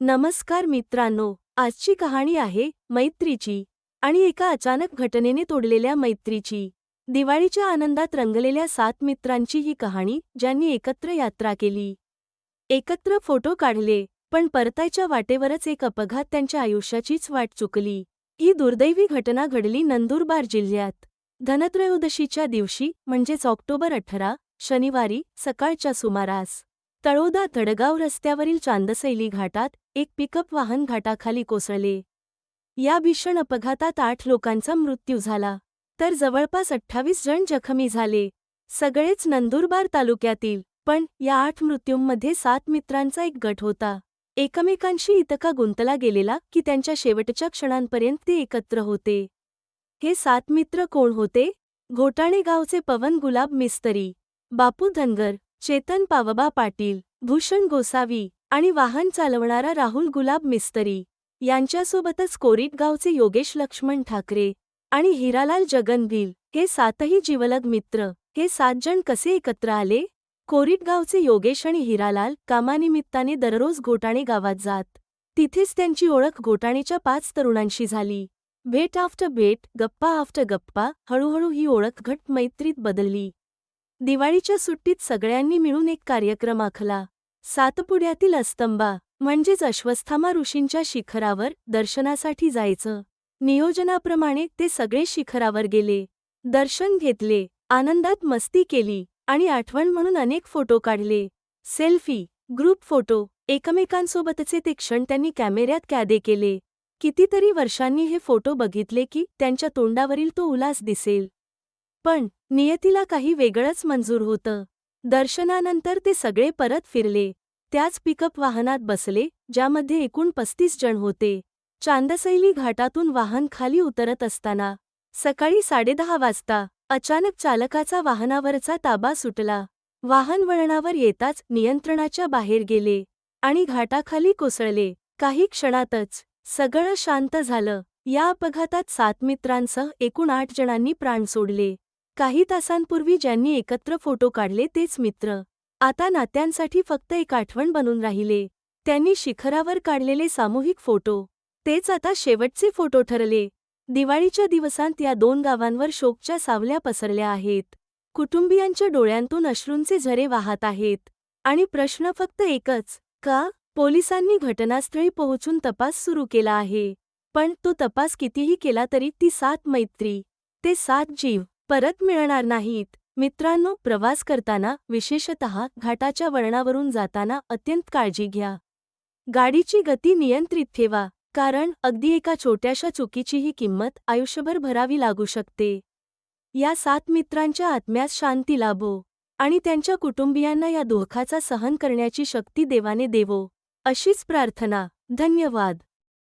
नमस्कार मित्रांनो आजची कहाणी आहे मैत्रीची आणि एका अचानक घटनेने तोडलेल्या मैत्रीची. दिवाळीच्या आनंदात रंगलेल्या सात मित्रांची ही कहाणी ज्यांनी एकत्र यात्रा केली. एकत्र फोटो काढले पण परतायच्या वाटेवरच एक अपघात त्यांच्या आयुष्याचीच वाट चुकली. ही दुर्दैवी घटना घडली नंदुरबार जिल्ह्यात. धनत्रयोदशीच्या दिवशी म्हणजेच ऑक्टोबर अठरा शनिवारी सकाळच्या सुमारास. तळोदा तडगाव रस्त्यावरील चांदसैली घाटात एक पिकअप वाहन घाटाखाली कोसळले. या भीषण अपघातात आठ लोकांचा मृत्यू झाला तर जवळपास अठ्ठावीस जण जखमी झाले. सगळेच नंदुरबार तालुक्यातील पण या आठ मृत्यूंमध्ये सात मित्रांचा एक गट होता. एकमेकांशी इतका गुंतला गेलेला की त्यांच्या शेवटच्या क्षणांपर्यंत ते एकत्र होते. हे सात मित्र कोण होते? घोटाणे गावचे पवन गुलाब मिस्तरी बापू धनगर चेतन पावबा पाटील भूषण गोसावी आणि वाहन चालवणारा राहुल गुलाब मिस्तरी. यांच्यासोबतच कोरीटगावचे योगेश लक्ष्मण ठाकरे आणि हिरालाल जगनवील हे सातही जीवलग मित्र. हे सात जण कसे एकत्र आले? कोरीटगावचे योगेश आणि हिरालाल कामानिमित्ताने दररोज घोटाणे गावात जात. तिथेच त्यांची ओळख घोटाणेच्या पाच तरुणांशी झाली. भेट आफ्टर भेट गप्पा आफ्टर गप्पा हळूहळू ही ओळख घट मैत्रीत बदलली. दिवाळीच्या सुट्टीत सगळ्यांनी मिळून एक कार्यक्रम आखला. सातपुड्यातील अस्तंबा म्हणजेच अश्वस्थामा ऋषींच्या शिखरावर दर्शनासाठी जायचं. नियोजनाप्रमाणे ते सगळे शिखरावर गेले. दर्शन घेतले आनंदात मस्ती केली आणि आठवण म्हणून अनेक फोटो काढले. सेल्फी ग्रुप फोटो एकमेकांसोबतचे ते क्षण त्यांनी कॅमेऱ्यात कॅदे केले. कितीतरी वर्षांनी हे फोटो बघितले की त्यांच्या तोंडावरील तो उल्हास दिसेल. पण नियतीला काही वेगळंच मंजूर होतं. दर्शनानंतर ते सगळे परत फिरले. त्याच पिकअप वाहनात बसले ज्यामध्ये एकूण पस्तीस जण होते. चांदसैली घाटातून वाहन खाली उतरत असताना सकाळी साडेदहा वाजता अचानक चालकाचा वाहनावरचा ताबा सुटला. वाहन वळणावर येताच नियंत्रणाच्या बाहेर गेले आणि घाटाखाली कोसळले. काही क्षणातच सगळं शांत झालं. या अपघातात सात मित्रांसह एकूण आठ जणांनी प्राण सोडले. काही तासांपूर्वी ज्यांनी एकत्र फोटो काढले तेच मित्र. आता नात्यांसाठी फक्त एक आठवण बनून राहिले. त्यांनी शिखरावर काढलेले सामूहिक फोटो. तेच आता शेवटचे फोटो ठरले. दिवाळीच्या दिवसांत या दोन गावांवर शोकच्या सावल्या पसरल्या आहेत. कुटुंबियांच्या डोळ्यांतून अश्रूंचे झरे वाहत आहेत. आणि प्रश्न फक्त एकच का? पोलिसांनी घटनास्थळी पोहोचून तपास सुरू केला आहे. पण तो तपास कितीही केला तरी ती सात मैत्री ते सात जीव. परत मिळणार नाहीत. मित्रांनो प्रवास करताना विशेषतः घाटाच्या वळणावरून जाताना अत्यंत काळजी घ्या. गाडीची गती नियंत्रित ठेवा कारण अगदी एका छोट्याशा चुकीचीही किंमत आयुष्यभर भरावी लागू शकते. या सात मित्रांच्या आत्म्यास शांती लाभो आणि त्यांच्या कुटुंबियांना या दुःखाचा सहन करण्याची शक्ती देवाने देवो. अशीच प्रार्थना. धन्यवाद.